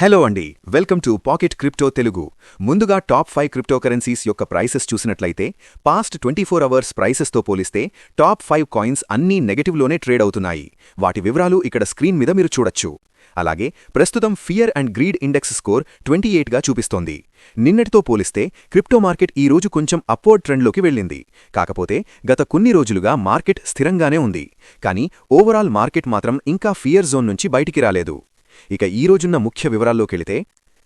Hello అండి welcome to pocket crypto Telugu. ముందుగా top five crypto currencies యొక్క prices చూసినట్లయితే పాస్ట్ ట్వంటీ ఫోర్ అవర్స్ ప్రైసెస్తో పోలిస్తే టాప్ ఫైవ్ కాయిన్స్ అన్నీ నెగటివ్లోనే ట్రేడ్ అవుతున్నాయి. వాటి వివరాలు ఇక్కడ స్క్రీన్ మీద మీరు చూడొచ్చు. అలాగే ప్రస్తుతం fear and greed index score twenty ఎయిట్గా చూపిస్తోంది. నిన్నటితో పోలిస్తే క్రిప్టో మార్కెట్ ఈ రోజు కొంచెం అప్వర్డ్ ట్రెండ్లోకి వెళ్ళింది. కాకపోతే గత కొన్ని రోజులుగా మార్కెట్ స్థిరంగానే ఉంది. కానీ ఓవరాల్ మార్కెట్ మాత్రం ఇంకా ఫియర్ జోన్ నుంచి బయటికి రాలేదు. ఇక ఈ రోజున్న ముఖ్య వివరాల్లోకెళితే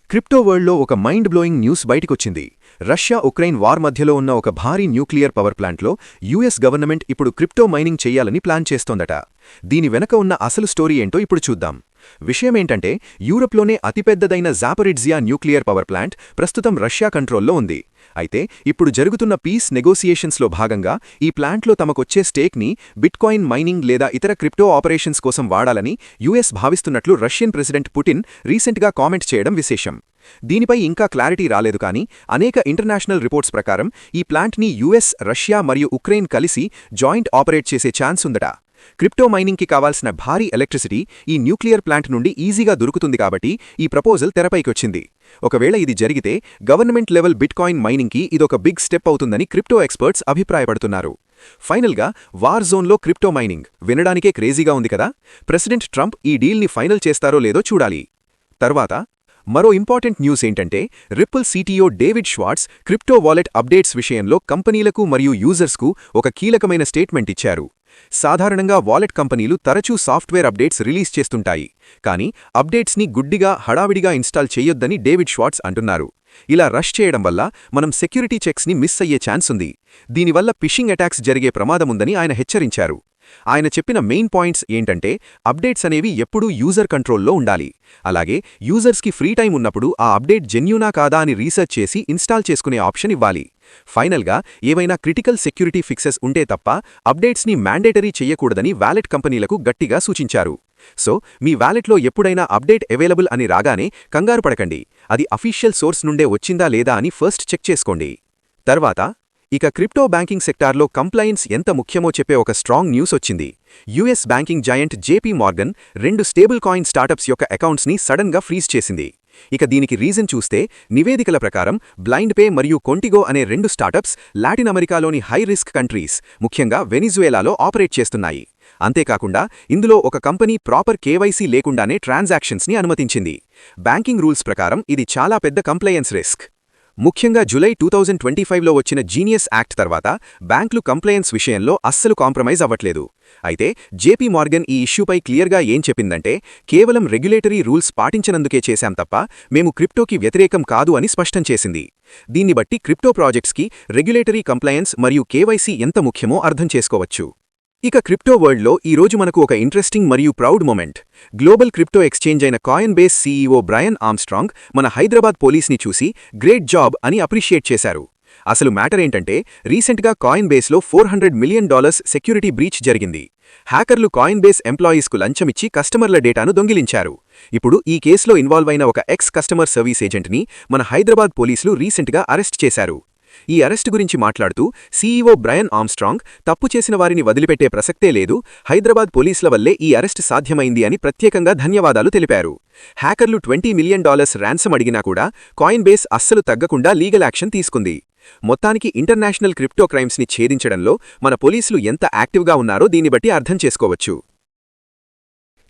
క్రిప్టో వరల్డ్లో ఒక మైండ్ బ్లోయింగ్ న్యూస్ బయటికొచ్చింది. రష్యా ఉక్రెయిన్ వార్ మధ్యలో ఉన్న ఒక భారీ న్యూక్లియర్ పవర్ ప్లాంట్లో యుఎస్ గవర్నమెంట్ ఇప్పుడు క్రిప్టో మైనింగ్ చేయాలని ప్లాన్ చేస్తోందట. దీని వెనక ఉన్న అసలు స్టోరీ ఏంటో ఇప్పుడు చూద్దాం. విషయమేంటంటే యూరప్లోనే అతిపెద్దదైన జాపరిడ్జియా న్యూక్లియర్ పవర్ ప్లాంట్ ప్రస్తుతం రష్యా కంట్రోల్లో ఉంది. అయితే ఇప్పుడు జరుగుతున్న పీస్ నెగోసియేషన్స్లో భాగంగా ఈ ప్లాంట్లో తమకొచ్చే స్టేక్ని బిట్కాయిన్ మైనింగ్ లేదా ఇతర క్రిప్టో ఆపరేషన్స్ కోసం వాడాలని యుఎస్ భావిస్తున్నట్లు రష్యన్ ప్రెసిడెంట్ పుటిన్ రీసెంట్గా కామెంట్ చేయడం విశేషం. దీనిపై ఇంకా క్లారిటీ రాలేదు కానీ అనేక ఇంటర్నేషనల్ రిపోర్ట్స్ ప్రకారం ఈ ప్లాంట్ని యుఎస్ రష్యా మరియు ఉక్రెయిన్ కలిసి జాయింట్ ఆపరేట్ చేసే ఛాన్స్ ఉందట. క్రిప్టో మైనింగ్కి కావాల్సిన భారీ ఎలక్ట్రిసిటీ ఈ న్యూక్లియర్ ప్లాంట్ నుండి ఈజీగా దొరుకుతుంది కాబట్టి ఈ ప్రపోజల్ తెరపైకొచ్చింది. ఒకవేళ ఇది జరిగితే గవర్నమెంట్ లెవెల్ బిట్కాయిన్ మైనింగ్కి ఇదొక బిగ్ స్టెప్ అవుతుందని క్రిప్టో ఎక్స్పర్ట్స్ అభిప్రాయపడుతున్నారు. ఫైనల్గా వార్ జోన్లో క్రిప్టో మైనింగ్ వినడానికే క్రేజీగా ఉంది కదా? ప్రెసిడెంట్ ట్రంప్ ఈ డీల్ని ఫైనల్ చేస్తారో లేదో చూడాలి. తర్వాత మరో ఇంపార్టెంట్ న్యూస్ ఏంటంటే Ripple CTO David Schwartz crypto wallet updates విషయంలో కంపెనీలకు మరియు యూజర్స్కు ఒక కీలకమైన స్టేట్మెంట్ ఇచ్చారు. సాధారణంగా వాలెట్ కంపెనీలు తరచూ సాఫ్ట్వేర్ అప్డేట్స్ రిలీజ్ చేస్తుంటాయి. కానీ అప్డేట్స్ని గుడ్డిగా హడావిడిగా ఇన్స్టాల్ చేయొద్దని డేవిడ్ షవార్ట్స్ అంటున్నారు. ఇలా రష్ చేయడం వల్ల మనం సెక్యూరిటీ చెక్స్ని మిస్ అయ్యే ఛాన్స్ ఉంది. దీనివల్ల ఫిషింగ్ అటాక్స్ జరిగే ప్రమాదముందని ఆయన హెచ్చరించారు. ఆయన చెప్పిన మెయిన్ పాయింట్స్ ఏంటంటే అప్డేట్స్ అనేవి ఎప్పుడూ యూజర్ కంట్రోల్లో ఉండాలి. అలాగే యూజర్స్కి ఫ్రీ టైం ఉన్నప్పుడు ఆ అప్డేట్ జెన్యూనా కాదా అని రీసెర్చ్ చేసి ఇన్స్టాల్ చేసుకునే ఆప్షన్ ఇవ్వాలి. ఫైనల్గా ఏవైనా క్రిటికల్ సెక్యూరిటీ ఫిక్సెస్ ఉంటే తప్ప అప్డేట్స్ని మ్యాండేటరీ చెయ్యకూడదని వ్యాలెట్ కంపెనీలకు గట్టిగా సూచించారు. సో మీ వ్యాలెట్లో ఎప్పుడైనా అప్డేట్ అవైలబుల్ అని రాగానే కంగారు పడకండి. అది అఫీషియల్ సోర్స్ నుండే వచ్చిందా లేదా అని ఫస్ట్ చెక్ చేసుకోండి. తర్వాత ఇక క్రిప్టో బ్యాంకింగ్ సెక్టార్లో కంప్లైన్స్ ఎంత ముఖ్యమో చెప్పే ఒక స్ట్రాంగ్ న్యూస్ వచ్చింది. US banking giant JP Morgan రెండు స్టేబుల్ కాయిన్ స్టార్టప్స్ యొక్క అకౌంట్స్ని సడన్గా ఫ్రీజ్ చేసింది. ఇక దీనికి రీజన్ చూస్తే నివేదికల ప్రకారం బ్లైండ్ పే మరియు కొంటిగో అనే రెండు స్టార్టప్స్ లాటిన్ అమెరికాలోని హై రిస్క్ కంట్రీస్ ముఖ్యంగా వెనిజువేలాలో ఆపరేట్ చేస్తున్నాయి. అంతేకాకుండా ఇందులో ఒక కంపెనీ ప్రాపర్ కేవైసీ లేకుండానే ట్రాన్సాక్షన్స్ని అనుమతించింది. బ్యాంకింగ్ రూల్స్ ప్రకారం ఇది చాలా పెద్ద కంప్లయన్స్ రిస్క్. ముఖ్యంగా జులై టూ థౌజండ్ ట్వంటీ ఫైవ్లో వచ్చిన జీనియస్ యాక్ట్ తర్వాత బ్యాంకులు కంప్లయన్స్ విషయంలో అస్సలు కాంప్రమైజ్ అవ్వట్లేదు. అయితే జేపీ మార్గన్ ఈ ఇష్యూపై క్లియర్గా ఏం చెప్పిందంటే కేవలం రెగ్యులేటరీ రూల్స్ పాటించనందుకే చేశాం తప్ప మేము క్రిప్టోకి వ్యతిరేకం కాదు అని స్పష్టం చేసింది. దీన్ని బట్టి క్రిప్టో ప్రాజెక్ట్స్కి రెగ్యులేటరీ కంప్లయన్స్ మరియు కేవైసీ ఎంత ముఖ్యమో అర్థం చేసుకోవచ్చు. ఇక క్రిప్టో వరల్డ్లో ఈరోజు మనకు ఒక ఇంట్రెస్టింగ్ మరియు proud moment. Global crypto exchange అయిన Coinbase CEO Brian Armstrong మన హైదరాబాద్ పోలీస్ని చూసి గ్రేట్ జాబ్ అని అప్రిషియేట్ చేశారు. అసలు మ్యాటర్ ఏంటంటే రీసెంట్గా కాయిన్ బేస్లో four hundred million dollars security breach జరిగింది. హ్యాకర్లు కాయిన్ బేస్ ఎంప్లాయీస్కు లంచమిచ్చి కస్టమర్ల డేటాను దొంగిలించారు. ఇప్పుడు ఈ కేసులో ఇన్వాల్వ్ అయిన ఒక ఎక్స్ కస్టమర్ సర్వీస్ ఏజెంట్ని మన హైదరాబాద్ పోలీసులు రీసెంట్గా అరెస్ట్ చేశారు. ఈ అరెస్టు గురించి మాట్లాడుతూ సీఈఓ బ్రయన్ ఆమ్స్ట్రాంగ్ తప్పు చేసిన వారిని వదిలిపెట్టే ప్రసక్తే లేదు హైదరాబాద్ పోలీసుల వల్లే ఈ అరెస్ట్ సాధ్యమైంది అని ప్రత్యేకంగా ధన్యవాదాలు తెలిపారు. హ్యాకర్లు ట్వంటీ మిలియన్ డాలర్స్ ర్యాన్సమ్ అడిగినా కూడా కాయిన్ బేస్ అస్సలు తగ్గకుండా లీగల్ యాక్షన్ తీసుకుంది. మొత్తానికి ఇంటర్నేషనల్ క్రిప్టో క్రైమ్స్ని ఛేదించడంలో మన పోలీసులు ఎంత యాక్టివ్గా ఉన్నారో దీన్ని బట్టి అర్థం చేసుకోవచ్చు.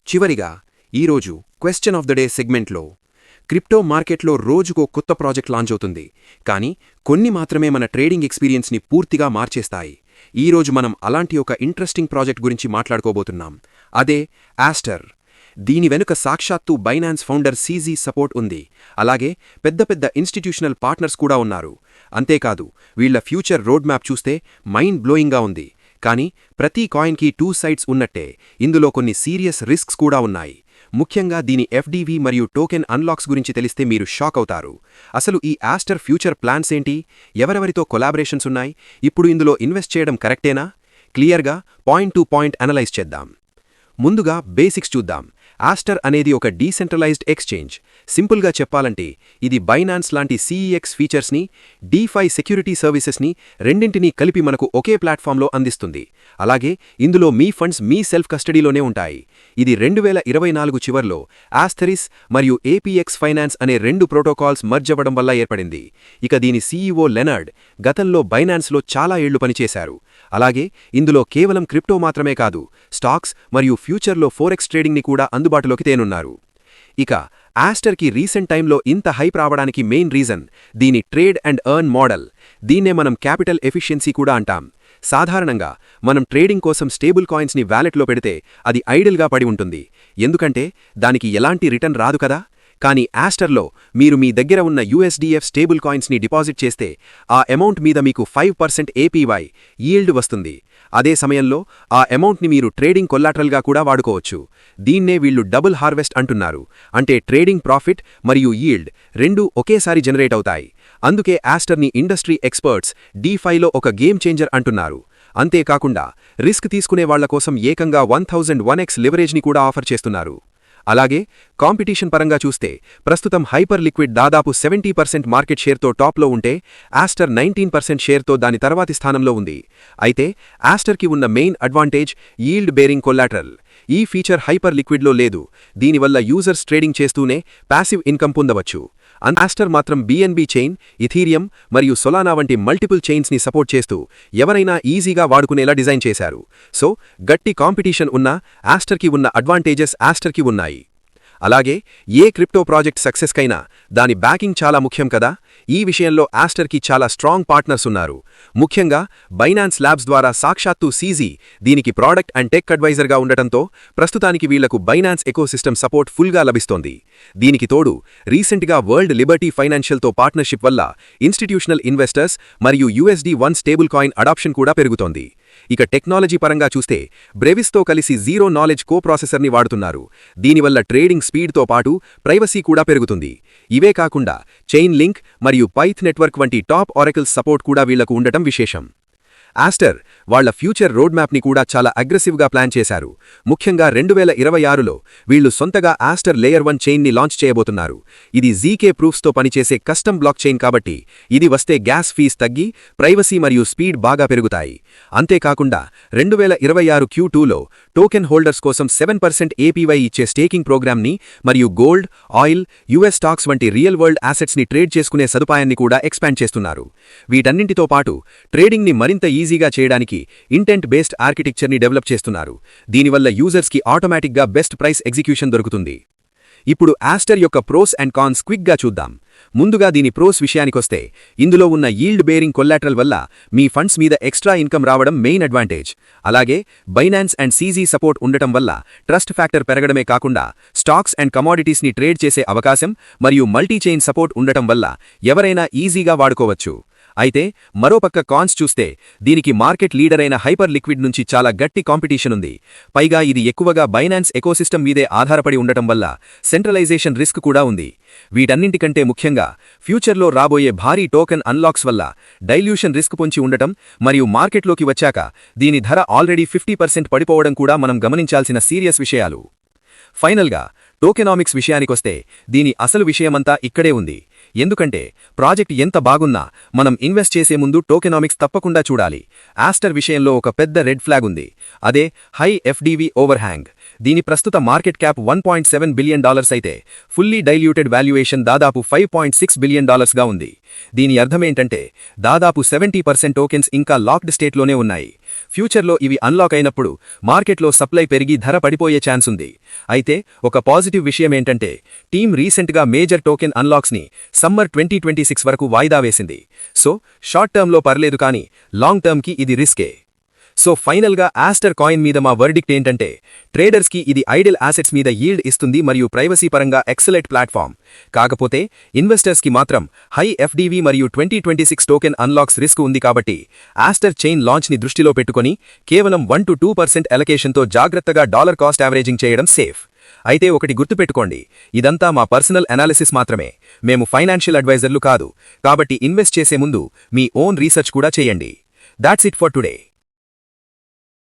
చివరిగా ఈరోజు క్వశ్చన్ ఆఫ్ ద డే సెగ్మెంట్లో క్రిప్టో మార్కెట్లో రోజుకో కొత్త ప్రాజెక్ట్ లాంచ్ అవుతుంది. కానీ కొన్ని మాత్రమే మన ట్రేడింగ్ ఎక్స్పీరియన్స్ని పూర్తిగా మార్చేస్తాయి. ఈరోజు మనం అలాంటి ఒక ఇంట్రెస్టింగ్ ప్రాజెక్ట్ గురించి మాట్లాడుకోబోతున్నాం. అదే ఆస్టర్. దీని వెనుక సాక్షాత్తు బైనాన్స్ ఫౌండర్ సీజీ సపోర్ట్ ఉంది. అలాగే పెద్ద పెద్ద ఇన్స్టిట్యూషనల్ పార్ట్నర్స్ కూడా ఉన్నారు. అంతేకాదు వీళ్ళ ఫ్యూచర్ రోడ్ మ్యాప్ చూస్తే మైండ్ బ్లోయింగ్గా ఉంది. కానీ ప్రతి కాయిన్కి టూ సైడ్స్ ఉన్నట్టే. ఇందులో కొన్ని సీరియస్ రిస్క్స్ కూడా ఉన్నాయి. ముఖ్యంగా దీని ఎఫ్డీవీ మరియు టోకెన్ అన్లాక్స్ గురించి తెలిస్తే మీరు షాక్ అవుతారు. అసలు ఈ ఆస్టర్ ఫ్యూచర్ ప్లాన్స్ ఏంటి? ఎవరెవరితో కొలాబరేషన్స్ ఉన్నాయి? ఇప్పుడు ఇందులో ఇన్వెస్ట్ చేయడం కరెక్టేనా? క్లియర్గా పాయింట్ టు పాయింట్ అనలైజ్ చేద్దాం. ముందుగా బేసిక్స్ చూద్దాం. ఆస్టర్ అనేది ఒక డీసెంట్రలైజ్డ్ ఎక్స్చేంజ్. సింపుల్గా చెప్పాలంటే ఇది బైనాన్స్ లాంటి సీఈఎక్స్ ఫీచర్స్ని డీఫై సెక్యూరిటీ సర్వీసెస్ని రెండింటినీ కలిపి మనకు ఒకే ప్లాట్ఫామ్లో అందిస్తుంది. అలాగే ఇందులో మీ ఫండ్స్ మీ సెల్ఫ్ కస్టడీలోనే ఉంటాయి. ఇది రెండు వేల ఇరవై నాలుగు చివర్లో ఆస్థరిస్ మరియు ఏపీఎక్స్ ఫైనాన్స్ అనే రెండు ప్రోటోకాల్స్ మర్జవ్వడం వల్ల ఏర్పడింది. ఇక దీని సీఈఓ లెనర్డ్ గతంలో బైనాన్స్లో చాలా ఏళ్ళు పనిచేశారు. అలాగే ఇందులో కేవలం క్రిప్టో మాత్రమే కాదు స్టాక్స్ మరియు ఫ్యూచర్లో ఫోరెక్స్ ట్రేడింగ్ని కూడా అందుబాటులోకి తేనున్నారు. ఇక ఆస్టర్కి రీసెంట్ టైంలో ఇంత హైప్ రావడానికి మెయిన్ రీజన్ దీని ట్రేడ్ అండ్ ఎర్న్ మోడల్. దీన్నే మనం క్యాపిటల్ ఎఫిషియన్సీ కూడా అంటాం. సాధారణంగా మనం ట్రేడింగ్ కోసం స్టేబుల్ కాయిన్స్ని వ్యాలెట్లో పెడితే అది ఐడిల్గా పడి ఉంటుంది. ఎందుకంటే దానికి ఎలాంటి రిటర్న్ రాదు కదా? కానీ ఆస్టర్లో మీరు మీ దగ్గర ఉన్న యూఎస్డీఎఫ్ స్టేబుల్ కాయిన్స్ని డిపాజిట్ చేస్తే ఆ అమౌంట్ మీద మీకు ఫైవ్ పర్సెంట్ ఏపీవై ఈల్డ్ వస్తుంది. అదే సమయంలో ఆ అమౌంట్ని మీరు ట్రేడింగ్ కొల్లాటరల్గా కూడా వాడుకోవచ్చు. దీన్నే వీళ్ళు డబుల్ హార్వెస్ట్ అంటున్నారు. అంటే ట్రేడింగ్ ప్రాఫిట్ మరియు ఈల్డ్ రెండూ ఒకేసారి జనరేట్ అవుతాయి. అందుకే యాస్టర్ని ఇండస్ట్రీ ఎక్స్పర్ట్స్ డీఫైలో ఒక గేమ్ చేంజర్ అంటున్నారు. అంతేకాకుండా రిస్క్ తీసుకునే వాళ్ళ కోసం ఏకంగా వన్ థౌజండ్ వన్ ఎక్స్ లివరేజ్ని కూడా ఆఫర్ చేస్తున్నారు. అలాగే కాంపిటీషన్ పరంగా చూస్తే ప్రస్తుతం హైపర్ లిక్విడ్ దాదాపు సెవెంటీ పర్సెంట్ మార్కెట్ షేర్తో టాప్లో ఉంటే ఆస్టర్ నైన్టీన్ పర్సెంట్ షేర్తో దాని తర్వాతి స్థానంలో ఉంది. అయితే ఆస్టర్కి ఉన్న main advantage yield bearing collateral. ఈ ఫీచర్ హైపర్ లిక్విడ్లో లేదు. దీనివల్ల యూజర్స్ ట్రేడింగ్ చేస్తూనే ప్యాసివ్ ఇన్కమ్ పొందవచ్చు. ఆస్టర్ మాత్రం బీఎన్బీ చైన్ ఇథీరియం మరియు సొలానా వంటి మల్టిపుల్ చైన్స్ని సపోర్ట్ చేస్తూ ఎవరైనా ఈజీగా వాడుకునేలా డిజైన్ చేశారు. సో గట్టి కాంపిటీషన్ ఉన్న ఆస్టర్కి ఉన్న అడ్వాంటేజెస్ ఆస్టర్కి ఉన్నాయి. అలాగే ఏ క్రిప్టో ప్రాజెక్ట్ సక్సెస్కైనా దాని బ్యాకింగ్ చాలా ముఖ్యం కదా? ఈ విషయంలో ఆస్టర్కి చాలా స్ట్రాంగ్ పార్ట్నర్స్ ఉన్నారు. ముఖ్యంగా బైనాన్స్ ల్యాబ్స్ ద్వారా సాక్షాత్తు సీజీ దీనికి ప్రోడక్ట్ అండ్ టెక్ అడ్వైజర్గా ఉండటంతో ప్రస్తుతానికి వీళ్ళకు బైనాన్స్ ఎకోసిస్టమ్ సపోర్ట్ ఫుల్గా లభిస్తోంది. దీనికి తోడు రీసెంట్గా వరల్డ్ లిబర్టీ ఫైనాన్షియల్తో పార్ట్నర్షిప్ వల్ల ఇన్స్టిట్యూషనల్ ఇన్వెస్టర్స్ మరియు USD one stable coin adoption కూడా పెరుగుతోంది. ఇక టెక్నాలజీ పరంగా చూస్తే బ్రెవిస్తో కలిసి జీరో నాలెడ్జ్ కో ప్రాసెసర్ని వాడుతున్నారు. దీనివల్ల ట్రేడింగ్ స్పీడ్తో పాటు ప్రైవసీ కూడా పెరుగుతుంది. ఇవే కాకుండా చైన్ లింక్ మరియు పైత్ నెట్వర్క్ వంటి టాప్ ఆరకల్స్ సపోర్ట్ కూడా వీళ్ళకు ఉండటం విశేషం. ఆస్టర్ వాళ్ళ ఫ్యూచర్ రోడ్ మ్యాప్ని కూడా చాలా అగ్రెసివ్గా ప్లాన్ చేశారు. ముఖ్యంగా రెండు వేల ఇరవై ఆరులో వీళ్ళు సొంతగా ఆస్టర్ లేయర్ వన్ చైన్ని లాంచ్ చేయబోతున్నారు. ఇది జీకే ప్రూఫ్స్తో పనిచేసే కస్టమ్ బ్లాక్ చైన్ కాబట్టి ఇది వస్తే గ్యాస్ ఫీజ్ తగ్గి ప్రైవసీ మరియు స్పీడ్ బాగా పెరుగుతాయి. అంతేకాకుండా రెండు వేల ఇరవై ఆరు క్యూ టూలో టోకెన్ హోల్డర్స్ కోసం సెవెన్ పర్సెంట్ ఏపీవై ఇచ్చే స్టేకింగ్ ప్రోగ్రామ్ని మరియు గోల్డ్ ఆయిల్ యుఎస్ స్టాక్స్ వంటి రియల్ వరల్డ్ యాసెట్స్ని ట్రేడ్ చేసుకునే సదుపాయాన్ని కూడా ఎక్స్పాండ్ చేస్తున్నారు. వీటన్నింటితో పాటు ట్రేడింగ్ని మరింత ఈజీగా చేయడానికి ఇంటెంట్ బేస్డ్ ఆర్కిటెక్చర్ని డెవలప్ చేస్తున్నారు. దీనివల్ల యూజర్స్కి ఆటోమేటిక్గా బెస్ట్ ప్రైస్ ఎగ్జిక్యూషన్ దొరుకుతుంది. ఇప్పుడు ఆస్టర్ యొక్క ప్రోస్ అండ్ కాన్స్ క్విక్గా చూద్దాం. ముందుగా దీని ప్రోస్ విషయానికొస్తే ఇందులో ఉన్న ఈల్డ్ బేరింగ్ కొల్లాటరల్ వల్ల మీ ఫండ్స్ మీద ఎక్స్ట్రా ఇన్కమ్ రావడం మెయిన్ అడ్వాంటేజ్. అలాగే బైనాన్స్ అండ్ సీజీ సపోర్ట్ ఉండటం వల్ల ట్రస్ట్ ఫ్యాక్టర్ పెరగడమే కాకుండా స్టాక్స్ అండ్ కమాడిటీస్ని ట్రేడ్ చేసే అవకాశం మరియు మల్టీ చైన్ సపోర్ట్ ఉండటం వల్ల ఎవరైనా ఈజీగా వాడుకోవచ్చు. అయితే మరోపక్క కాన్స్ చూస్తే దీనికి మార్కెట్ లీడర్ అయిన హైపర్ లిక్విడ్ నుంచి చాలా గట్టి కాంపిటీషన్ ఉంది. పైగా ఇది ఎక్కువగా బైనాన్స్ ఎకోసిస్టమ్ మీదే ఆధారపడి ఉండటం వల్ల సెంట్రలైజేషన్ రిస్క్ కూడా ఉంది. వీటన్నింటికంటే ముఖ్యంగా ఫ్యూచర్లో రాబోయే భారీ టోకెన్ అన్లాక్స్ వల్ల డైల్యూషన్ రిస్క్ పొంచి ఉండటం మరియు మార్కెట్లోకి వచ్చాక దీని ధర ఆల్రెడీ ఫిఫ్టీ పడిపోవడం కూడా మనం గమనించాల్సిన సీరియస్ విషయాలు. ఫైనల్గా టోకెనామిక్స్ విషయానికొస్తే దీని అసలు విషయమంతా ఇక్కడే ఉంది. ఎందుకంటే ప్రాజెక్ట్ ఎంత బాగున్నా మనం ఇన్వెస్ట్ చేసే ముందు టోకెనామిక్స్ తప్పకుండా చూడాలి. ఆస్టర్ విషయంలో ఒక పెద్ద రెడ్ ఫ్లాగ్ ఉంది. అదే హై ఎఫ్డీవీ ఓవర్హ్యాంగ్. దీని ప్రస్తుత market cap one point seven billion dollars అయితే ఫుల్లీ డైల్యూటెడ్ వాల్యుయేషన్ దాదాపు ఫైవ్ పాయింట్ సిక్స్ బిలియన్ డాలర్స్గా ఉంది. దీని అర్థమేంటంటే దాదాపు సెవెంటీ పర్సెంట్ టోకెన్స్ ఇంకా లాక్డ్ స్టేట్లోనే ఉన్నాయి. ఫ్యూచర్లో ఇవి అన్లాక్ అయినప్పుడు మార్కెట్లో సప్లై పెరిగి ధర పడిపోయే ఛాన్స్ ఉంది. అయితే ఒక పాజిటివ్ విషయమేంటంటే టీం రీసెంట్గా మేజర్ టోకెన్ అన్లాక్స్ని సమ్మర్ ట్వంటీ ట్వంటీ సిక్స్ వరకు వాయిదా వేసింది. సో షార్ట్ టర్మ్లో పర్లేదు కానీ లాంగ్ టర్మ్కి ఇది రిస్కే. సో ఫైనల్గా ఆస్టర్ కాయిన్ మీద మా వర్డిక్ట్ ఏంటంటే ట్రేడర్స్కి ఇది ఐడిల్ యాసెట్స్ మీద ఈల్డ్ ఇస్తుంది మరియు ప్రైవసీ పరంగా ఎక్సలెంట్ ప్లాట్ఫామ్ కాకపోతే ఇన్వెస్టర్స్కి మాత్రం హై ఎఫ్డీవీ మరియు twenty twenty six token unlocks risk ఉంది కాబట్టి ఆస్టర్ చైన్ లాంచ్ని దృష్టిలో పెట్టుకుని కేవలం వన్ టు టూ పర్సెంట్ ఎలకేషన్తో జాగ్రత్తగా డాలర్ కాస్ట్ యావరేజింగ్ చేయడం సేఫ్ అయితే ఒకటి గుర్తుపెట్టుకోండి ఇదంతా మా పర్సనల్ అనాలిసిస్ మాత్రమే. మేము ఫైనాన్షియల్ అడ్వైజర్లు కాదు. కాబట్టి ఇన్వెస్ట్ చేసే ముందు మీ ఓన్ రీసెర్చ్ కూడా చేయండి. That's it for today